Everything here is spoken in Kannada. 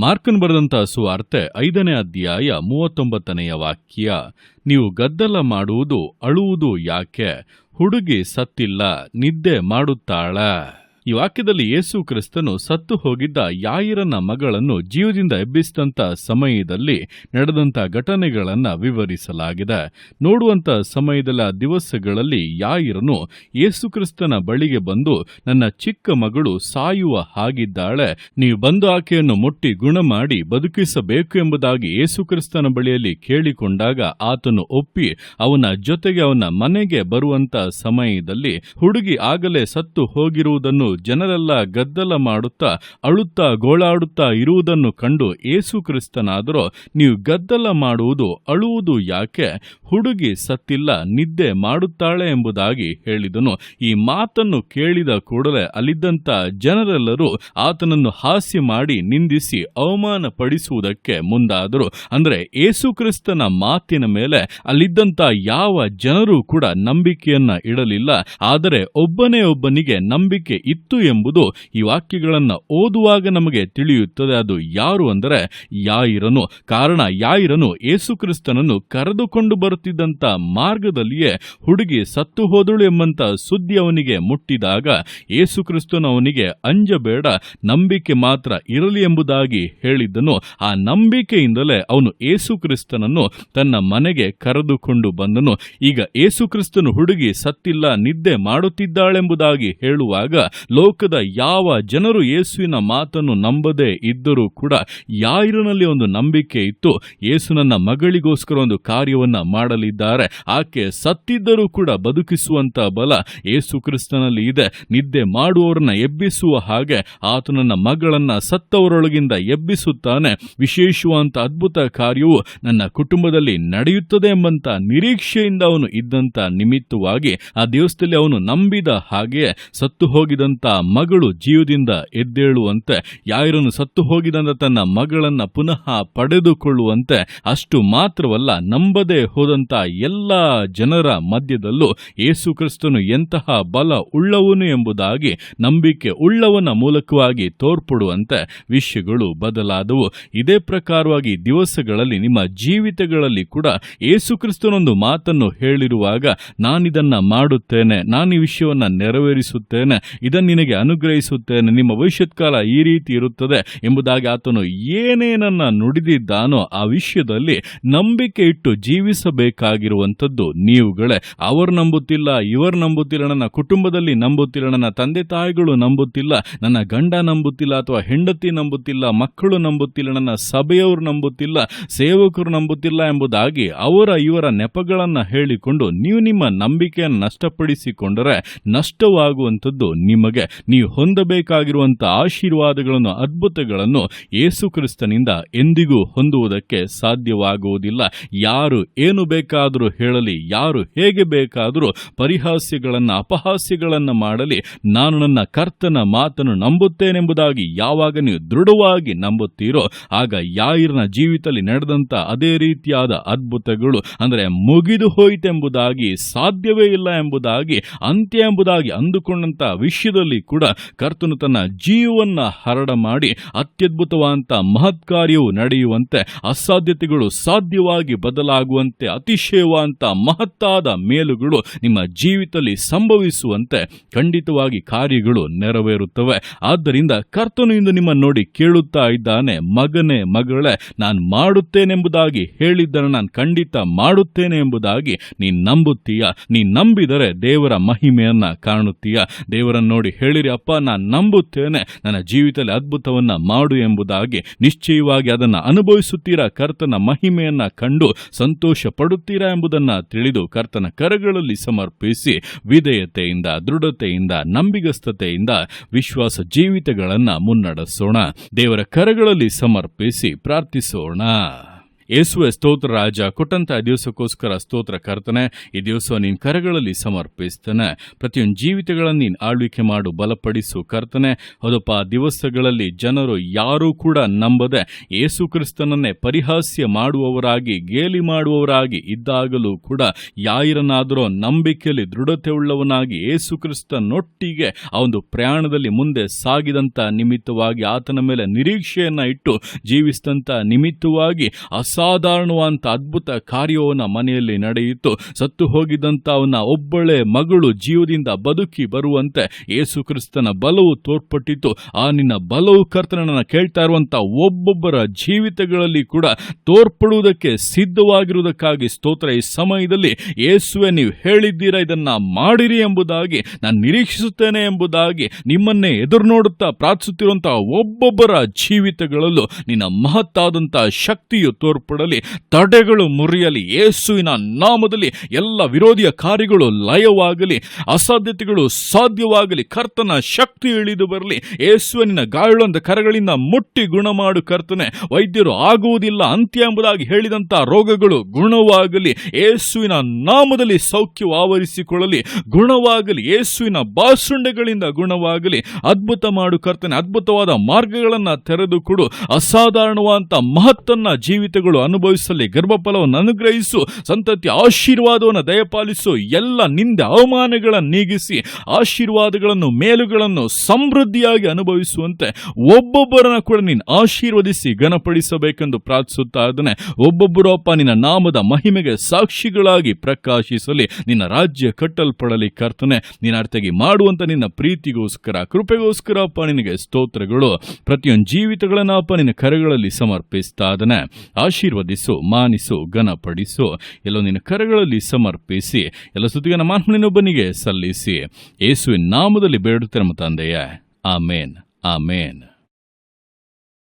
ಮಾರ್ಕನ್ ಬರೆದಂಥ ಸುವಾರ್ತೆ ಐದನೇ ಅಧ್ಯಾಯ ಮೂವತ್ತೊಂಬತ್ತನೆಯ ವಾಕ್ಯ, ನೀವು ಗದ್ದಲ ಮಾಡುವುದು ಅಳುವುದು ಯಾಕೆ? ಹುಡುಗಿ ಸತ್ತಿಲ್ಲ, ನಿದ್ದೆ ಮಾಡುತ್ತಾಳ. ಈ ವಾಕ್ಯದಲ್ಲಿ ಯೇಸು ಕ್ರಿಸ್ತನು ಸತ್ತು ಹೋಗಿದ್ದ ಯಾಯಿರನ ಮಗಳನ್ನು ಜೀವದಿಂದ ಎಬ್ಬಿಸಿದಂತ ಸಮಯದಲ್ಲಿ ನಡೆದಂತ ಘಟನೆಗಳನ್ನ ವಿವರಿಸಲಾಗಿದೆ. ನೋಡುವಂತ ಸಮಯದಲ್ಲ ದಿವಸಗಳಲ್ಲಿ ಯಾಯಿರನು ಯೇಸುಕ್ರಿಸ್ತನ ಬಳಿಗೆ ಬಂದು, ನನ್ನ ಚಿಕ್ಕ ಮಗಳು ಸಾಯುವ ಹಾಗಿದ್ದಾಳೆ, ನೀವು ಬಂದು ಆಕೆಯನ್ನು ಮುಟ್ಟಿ ಗುಣ ಮಾಡಿ ಬದುಕಿಸಬೇಕು ಎಂಬುದಾಗಿ ಯೇಸುಕ್ರಿಸ್ತನ ಬಳಿಯಲ್ಲಿ ಕೇಳಿಕೊಂಡಾಗ ಆತನು ಒಪ್ಪಿ, ಅವನ ಜೊತೆಗೆ ಅವನ ಮನೆಗೆ ಬರುವಂತ ಸಮಯದಲ್ಲಿ ಹುಡುಗಿ ಆಗಲೇ ಸತ್ತು ಹೋಗಿರುವುದನ್ನು ಜನರೆಲ್ಲ ಗದ್ದಲ ಮಾಡುತ್ತಾ, ಅಳುತ್ತಾ, ಗೋಳಾಡುತ್ತಾ ಇರುವುದನ್ನು ಕಂಡು ಏಸು ಕ್ರಿಸ್ತನಾದರೂ, ನೀವು ಗದ್ದಲ ಮಾಡುವುದು ಅಳುವುದು ಯಾಕೆ? ಹುಡುಗಿ ಸತ್ತಿಲ್ಲ, ನಿದ್ದೆ ಮಾಡುತ್ತಾಳೆ ಎಂಬುದಾಗಿ ಹೇಳಿದನು. ಈ ಮಾತನ್ನು ಕೇಳಿದ ಕೂಡಲೇ ಅಲ್ಲಿದ್ದಂತ ಜನರೆಲ್ಲರೂ ಆತನನ್ನು ಹಾಸ್ಯ ಮಾಡಿ ನಿಂದಿಸಿ ಅವಮಾನ ಪಡಿಸುವುದಕ್ಕೆ ಮುಂದಾದರು. ಅಂದರೆ ಏಸು ಕ್ರಿಸ್ತನ ಮಾತಿನ ಮೇಲೆ ಅಲ್ಲಿದ್ದಂತ ಯಾವ ಜನರು ಕೂಡ ನಂಬಿಕೆಯನ್ನ ಇಡಲಿಲ್ಲ. ಆದರೆ ಒಬ್ಬನೇ ಒಬ್ಬನಿಗೆ ನಂಬಿಕೆ ಇತ್ತು. ಎಂಬುದು ಈ ವಾಕ್ಯಗಳನ್ನು ಓದುವಾಗ ನಮಗೆ ತಿಳಿಯುತ್ತದೆ. ಅದು ಯಾರು ಅಂದರೆ ಯಾಯಿರನು. ಕಾರಣ ಯಾಯಿರನು ಯೇಸುಕ್ರಿಸ್ತನನ್ನು ಕರೆದುಕೊಂಡು ಬರುತ್ತಿದ್ದಂಥ ಮಾರ್ಗದಲ್ಲಿಯೇ ಹುಡುಗಿ ಸತ್ತು ಹೋದಳು ಎಂಬಂಥ ಸುದ್ದಿ ಅವನಿಗೆ ಮುಟ್ಟಿದಾಗ ಏಸುಕ್ರಿಸ್ತನು ಅವನಿಗೆ, ಅಂಜಬೇಡ, ನಂಬಿಕೆ ಮಾತ್ರ ಇರಲಿ ಎಂಬುದಾಗಿ ಹೇಳಿದ್ದನು. ಆ ನಂಬಿಕೆಯಿಂದಲೇ ಅವನು ಯೇಸುಕ್ರಿಸ್ತನನ್ನು ತನ್ನ ಮನೆಗೆ ಕರೆದುಕೊಂಡು ಬಂದನು. ಈಗ ಏಸುಕ್ರಿಸ್ತನು ಹುಡುಗಿ ಸತ್ತಿಲ್ಲ, ನಿದ್ದೆ ಮಾಡುತ್ತಿದ್ದಾಳೆಂಬುದಾಗಿ ಹೇಳುವಾಗ ಲೋಕದ ಯಾವ ಜನರು ಯೇಸುವಿನ ಮಾತನ್ನು ನಂಬದೇ ಇದ್ದರೂ ಕೂಡ ಯಾರಿನಲ್ಲಿ ಒಂದು ನಂಬಿಕೆ ಇತ್ತು, ಯೇಸು ನನ್ನ ಮಗಳಿಗೋಸ್ಕರ ಒಂದು ಕಾರ್ಯವನ್ನ ಮಾಡಲಿದ್ದಾರೆ. ಆಕೆ ಸತ್ತಿದ್ದರೂ ಕೂಡ ಬದುಕಿಸುವಂತ ಬಲ ಯೇಸು ಕ್ರಿಸ್ತನಲ್ಲಿ ಇದೆ. ನಿದ್ದೆ ಮಾಡುವವರನ್ನ ಎಬ್ಬಿಸುವ ಹಾಗೆ ಆತನನ್ನ ಮಗಳನ್ನ ಸತ್ತವರೊಳಗಿಂದ ಎಬ್ಬಿಸುತ್ತಾನೆ. ವಿಶೇಷವಂತ ಅದ್ಭುತ ಕಾರ್ಯವು ನನ್ನ ಕುಟುಂಬದಲ್ಲಿ ನಡೆಯುತ್ತದೆ ಎಂಬಂತ ನಿರೀಕ್ಷೆಯಿಂದ ಅವನು ಇದ್ದಂತ ನಿಮಿತ್ತವಾಗಿ ಆ ದಿವಸದಲ್ಲಿ ಅವನು ನಂಬಿದ ಹಾಗೆಯೇ ಸತ್ತು ಹೋಗಿದಂತ ಮಗಳು ಜೀವದಿಂದ ಎದ್ದೇಳುವಂತೆ ಯಾರನ್ನು ಸತ್ತು ಹೋಗಿದಂತ ತನ್ನ ಮಗಳನ್ನ ಪುನಃ ಪಡೆದುಕೊಳ್ಳುವಂತೆ ಅಷ್ಟು ಮಾತ್ರವಲ್ಲ, ನಂಬದೆ ಹೋದಂತ ಎಲ್ಲ ಜನರ ಮಧ್ಯದಲ್ಲೂ ಯೇಸು ಕ್ರಿಸ್ತನು ಎಂತಹ ಬಲ ಉಳ್ಳವನು ಎಂಬುದಾಗಿ, ನಂಬಿಕೆ ಉಳ್ಳವನ ಮೂಲಕವಾಗಿ ತೋರ್ಪಡುವಂತೆ ವಿಷಯಗಳು ಬದಲಾದವು. ಇದೇ ಪ್ರಕಾರವಾಗಿ ದಿವಸಗಳಲ್ಲಿ, ನಿಮ್ಮ ಜೀವಿತಗಳಲ್ಲಿ ಕೂಡ ಯೇಸು ಕ್ರಿಸ್ತನೊಂದು ಮಾತನ್ನು ಹೇಳಿರುವಾಗ, ನಾನಿದನ್ನ ಮಾಡುತ್ತೇನೆ, ನಾನು ಈ ವಿಷಯವನ್ನ ನೆರವೇರಿಸುತ್ತೇನೆ ಇದನ್ನು ನಿನಗೆ ಅನುಗ್ರಹಿಸುತ್ತೇನೆ. ನಿಮ್ಮ ಭವಿಷ್ಯತ್ ಕಾಲ ಈ ರೀತಿ ಇರುತ್ತದೆ ಎಂಬುದಾಗಿ ಆತನು ಏನೇನನ್ನ ನುಡಿದಿದ್ದಾನೋ ಆ ವಿಷಯದಲ್ಲಿ ನಂಬಿಕೆ ಇಟ್ಟು ಜೀವಿಸಬೇಕಾಗಿರುವಂಥದ್ದು ನೀವುಗಳೇ. ಅವರು ನಂಬುತ್ತಿಲ್ಲ, ಇವರು ನಂಬುತ್ತಿಲ್ಲ, ನನ್ನ ಕುಟುಂಬದಲ್ಲಿ ನಂಬುತ್ತಿಲ್ಲ, ನನ್ನ ತಂದೆ ತಾಯಿಗಳು ನಂಬುತ್ತಿಲ್ಲ, ನನ್ನ ಗಂಡ ನಂಬುತ್ತಿಲ್ಲ ಅಥವಾ ಹೆಂಡತಿ ನಂಬುತ್ತಿಲ್ಲ, ಮಕ್ಕಳು ನಂಬುತ್ತಿಲ್ಲ, ನನ್ನ ಸಭೆಯವರು ನಂಬುತ್ತಿಲ್ಲ, ಸೇವಕರು ನಂಬುತ್ತಿಲ್ಲ ಎಂಬುದಾಗಿ ಅವರ ಇವರ ನೆಪಗಳನ್ನ ಹೇಳಿಕೊಂಡು ನೀವು ನಿಮ್ಮ ನಂಬಿಕೆಯನ್ನು ನಷ್ಟಪಡಿಸಿಕೊಂಡರೆ ನಷ್ಟವಾಗುವಂಥದ್ದು ನಿಮಗೆ. ನೀವು ಹೊಂದಬೇಕಾಗಿರುವಂಥ ಆಶೀರ್ವಾದಗಳನ್ನು, ಅದ್ಭುತಗಳನ್ನು ಯೇಸುಕ್ರಿಸ್ತನಿಂದ ಎಂದಿಗೂ ಹೊಂದುವುದಕ್ಕೆ ಸಾಧ್ಯವಾಗುವುದಿಲ್ಲ. ಯಾರು ಏನು ಬೇಕಾದರೂ ಹೇಳಲಿ, ಯಾರು ಹೇಗೆ ಬೇಕಾದರೂ ಪರಿಹಾಸ್ಯಗಳನ್ನು, ಅಪಹಾಸ್ಯಗಳನ್ನು ಮಾಡಲಿ, ನಾನು ನನ್ನ ಕರ್ತನ ಮಾತನ್ನು ನಂಬುತ್ತೇನೆಂಬುದಾಗಿ ಯಾವಾಗ ನೀವು ದೃಢವಾಗಿ ನಂಬುತ್ತೀರೋ, ಆಗ ಯಾಯಿರನ ಜೀವಿತದಲ್ಲಿ ನಡೆದಂಥ ಅದೇ ರೀತಿಯಾದ ಅದ್ಭುತಗಳು, ಅಂದರೆ ಮುಗಿದು ಹೋಯಿತೆಂಬುದಾಗಿ, ಸಾಧ್ಯವೇ ಇಲ್ಲ ಎಂಬುದಾಗಿ, ಅಂತ್ಯ ಎಂಬುದಾಗಿ ಅಂದುಕೊಂಡಂಥ ವಿಷಯದಲ್ಲಿ ಕೂಡ ಕರ್ತನು ತನ್ನ ಜೀವವನ್ನ ಹರಡ ಮಾಡಿ ಅತ್ಯದ್ಭುತವಾದಂಥ ಮಹತ್ ಕಾರ್ಯವು ನಡೆಯುವಂತೆ, ಅಸಾಧ್ಯತೆಗಳು ಸಾಧ್ಯವಾಗಿ ಬದಲಾಗುವಂತೆ ಅತಿಶಯವಾದಂಥ ಮಹತ್ತಾದ ಮೇಲುಗಳು ನಿಮ್ಮ ಜೀವಿತದಲ್ಲಿ ಸಂಭವಿಸುವಂತೆ ಖಂಡಿತವಾಗಿ ಕಾರ್ಯಗಳು ನೆರವೇರುತ್ತವೆ. ಆದ್ದರಿಂದ ಕರ್ತನು ಇಂದು ನಿಮ್ಮನ್ನು ನೋಡಿ ಕೇಳುತ್ತಾ ಇದ್ದಾನೆ, ಮಗನೇ, ಮಗಳೇ, ನಾನು ಮಾಡುತ್ತೇನೆಂಬುದಾಗಿ ಹೇಳಿದ್ದನ್ನು ನಾನು ಖಂಡಿತ ಮಾಡುತ್ತೇನೆ ಎಂಬುದಾಗಿ ನೀನ್ ನಂಬುತ್ತೀಯ? ನೀ ನಂಬಿದರೆ ದೇವರ ಮಹಿಮೆಯನ್ನ ಕಾಣುತ್ತೀಯ? ದೇವರನ್ನು ನೋಡಿ ಹೇಳಿರಿ, ಅಪ್ಪ, ನಾನು ನಂಬುತ್ತೇನೆ. ನನ್ನ ಜೀವಿತದಲ್ಲಿ ಅದ್ಭುತವನ್ನ ಮಾಡು ಎಂಬುದಾಗಿ. ನಿಶ್ಚಯವಾಗಿ ಅದನ್ನು ಅನುಭವಿಸುತ್ತೀರಾ? ಕರ್ತನ ಮಹಿಮೆಯನ್ನ ಕಂಡು ಸಂತೋಷ ಪಡುತ್ತೀರಾ ಎಂಬುದನ್ನು ತಿಳಿದು ಕರ್ತನ ಕರಗಳಲ್ಲಿ ಸಮರ್ಪಿಸಿ ವಿಧೇಯತೆಯಿಂದ, ದೃಢತೆಯಿಂದ, ನಂಬಿಗಸ್ತತೆಯಿಂದ ವಿಶ್ವಾಸ ಜೀವಿತಗಳನ್ನು ಮುನ್ನಡೆಸೋಣ. ದೇವರ ಕರಗಳಲ್ಲಿ ಸಮರ್ಪಿಸಿ ಪ್ರಾರ್ಥಿಸೋಣ. ಯೇಸುವೆ ಸ್ತೋತ್ರ ರಾಜ ಕೊಟ್ಟಂತ ದಿವಸಕ್ಕೋಸ್ಕರ ಸ್ತೋತ್ರ ಕರ್ತನೆ, ಈ ದಿವಸ ನೀನ್ ಕರಗಳಲ್ಲಿ ಸಮರ್ಪಿಸ್ತಾನೆ. ಪ್ರತಿಯೊಂದು ಜೀವಿತಗಳನ್ನು ನೀನ್ ಆಳ್ವಿಕೆ ಮಾಡು, ಬಲಪಡಿಸು ಕರ್ತನೆ. ಹೌದಪ್ಪ ದಿವಸಗಳಲ್ಲಿ ಜನರು ಯಾರೂ ಕೂಡ ನಂಬದೆ ಯೇಸು ಕ್ರಿಸ್ತನನ್ನೇ ಪರಿಹಾಸ್ಯ ಮಾಡುವವರಾಗಿ, ಗೇಲಿ ಮಾಡುವವರಾಗಿ ಇದ್ದಾಗಲೂ ಕೂಡ ಯಾಯಿರನಾದರೂ ನಂಬಿಕೆಯಲ್ಲಿ ದೃಢತೆ ಉಳ್ಳವನಾಗಿ ಯೇಸು ಕ್ರಿಸ್ತನೊಟ್ಟಿಗೆ ಆ ಒಂದು ಪ್ರಯಾಣದಲ್ಲಿ ಮುಂದೆ ಸಾಗಿದಂತ ನಿಮಿತ್ತವಾಗಿ ಆತನ ಮೇಲೆ ನಿರೀಕ್ಷೆಯನ್ನ ಇಟ್ಟು ಜೀವಿಸಿದಂತ ನಿಮಿತ್ತವಾಗಿ ಅಸಾಧಾರಣವಾದಂಥ ಅದ್ಭುತ ಕಾರ್ಯವನ್ನು ಮನೆಯಲ್ಲಿ ನಡೆಯಿತು. ಸತ್ತು ಹೋಗಿದ್ದಂಥ ಅವನ ಒಬ್ಬಳೆ ಮಗಳು ಜೀವದಿಂದ ಬದುಕಿ ಬರುವಂತೆ ಯೇಸು ಕ್ರಿಸ್ತನ ಬಲವು ತೋರ್ಪಟ್ಟಿತು. ಆ ನಿನ್ನ ಬಲವು ಕರ್ತನನ್ನು ಕೇಳ್ತಾ ಇರುವಂಥ ಒಬ್ಬೊಬ್ಬರ ಜೀವಿತಗಳಲ್ಲಿ ಕೂಡ ತೋರ್ಪಡುವುದಕ್ಕೆ ಸಿದ್ಧವಾಗಿರುವುದಕ್ಕಾಗಿ ಸ್ತೋತ್ರ ಈ ಸಮಯದಲ್ಲಿ ಯೇಸುವೆ ನೀವು ಹೇಳಿದ್ದೀರಾ? ಇದನ್ನ ಮಾಡಿರಿ ಎಂಬುದಾಗಿ, ನಾನು ನಿರೀಕ್ಷಿಸುತ್ತೇನೆ ಎಂಬುದಾಗಿ, ನಿಮ್ಮನ್ನೇ ಎದುರು ನೋಡುತ್ತಾ ಪ್ರಾರ್ಥಿಸುತ್ತಿರುವಂತಹ ಒಬ್ಬೊಬ್ಬರ ಜೀವಿತಗಳಲ್ಲೂ ನಿನ್ನ ಮಹತ್ತಾದಂಥ ಶಕ್ತಿಯು ತೋರ್ಪಡಲಿ ತಡೆಗಳು ಮುರಿಯಲಿ, ಯೇಸುವಿನ ನಾಮದಲ್ಲಿ ಎಲ್ಲ ವಿರೋಧಿಯ ಕಾರ್ಯಗಳು ಲಯವಾಗಲಿ, ಅಸಾಧ್ಯತೆಗಳು ಸಾಧ್ಯವಾಗಲಿ, ಕರ್ತನ ಶಕ್ತಿ ಇಳಿದು ಬರಲಿ, ಯೇಸುವಿನ ಗಾಯಳೊಂದ ಕರಗಳಿಂದ ಮುಟ್ಟಿ ಗುಣ ಮಾಡು ಕರ್ತನೆ, ವೈದ್ಯರು ಆಗುವುದಿಲ್ಲ ಅಂತ್ಯ ಎಂಬುದಾಗಿ ಹೇಳಿದಂತ ರೋಗಗಳು ಗುಣವಾಗಲಿ, ಯೇಸುವಿನ ನಾಮದಲ್ಲಿ ಸೌಖ್ಯವು ಆವರಿಸಿಕೊಳ್ಳಲಿ, ಗುಣವಾಗಲಿ, ಯೇಸುವಿನ ಬಾಸುಂಡೆಗಳಿಂದ ಗುಣವಾಗಲಿ, ಅದ್ಭುತ ಮಾಡು ಕರ್ತನೆ, ಅದ್ಭುತವಾದ ಮಾರ್ಗಗಳನ್ನು ತೆರೆದುಕೊಡು ಅಸಾಧಾರಣವಾದಂಥ ಮಹತ್ತನ್ನ ಜೀವಿತಗಳು ಅನುಭವಿಸಲಿ, ಗರ್ಭಫಲವನ್ನು ಅನುಗ್ರಹಿಸು, ಸಂತತಿ ಆಶೀರ್ವಾದವನ್ನು ದಯಪಾಲಿಸು, ಎಲ್ಲ ನಿಂದೆ ಅವಮಾನಗಳನ್ನು ನೀಗಿಸಿ, ಆಶೀರ್ವಾದಗಳನ್ನು, ಮೇಲುಗಳನ್ನು ಸಮೃದ್ಧಿಯಾಗಿ ಅನುಭವಿಸುವಂತೆ ಒಬ್ಬೊಬ್ಬರನ್ನ ಕೂಡ ನೀನು ಆಶೀರ್ವದಿಸಿ ಘನಪಡಿಸಬೇಕೆಂದು ಪ್ರಾರ್ಥಿಸುತ್ತಾ ಇದ್ದಾನೆ. ಒಬ್ಬೊಬ್ಬರೊಪ್ಪ ನಿನ್ನ ನಾಮದ ಮಹಿಮೆಗೆ ಸಾಕ್ಷಿಗಳಾಗಿ ಪ್ರಕಾಶಿಸಲಿ, ನಿನ್ನ ರಾಜ್ಯ ಕಟ್ಟಲ್ಪಡಲಿ ಕರ್ತನೆ. ನಿನ್ನ ಅರ್ಥಗಿ ಮಾಡುವಂತ ನಿನ್ನ ಪ್ರೀತಿಗೋಸ್ಕರ, ಕೃಪೆಗೋಸ್ಕರ ಅಪ್ಪ, ನಿನಗೆ ಸ್ತೋತ್ರಗಳು. ಪ್ರತಿಯೊಂದು ಜೀವಿತಗಳನ್ನ ಅಪ್ಪ, ನಿನ್ನ ಕರೆಗಳಲ್ಲಿ ಸಮರ್ಪಿಸ್ತಾ ಇದ್ದಾನೆ. ಆಶೀರ್ವದಿಸು, ಮಾನಿಸು, ಘನಪಡಿಸು. ಎಲ್ಲೋ ನಿನ್ನ ಕರಗಳಲ್ಲಿ ಸಮರ್ಪಿಸಿ, ಎಲ್ಲ ಸುದ್ದಿಗನ ಮಾನವನಿನೊಬ್ಬನಿಗೆ ಸಲ್ಲಿಸಿ. ಯೇಸುವಿನ ನಾಮದಲ್ಲಿ ಬೇಡುತ್ತೆ ನಮ್ಮ ತಂದೆಯ. ಆಮೇನ್ ಆಮೇನ್.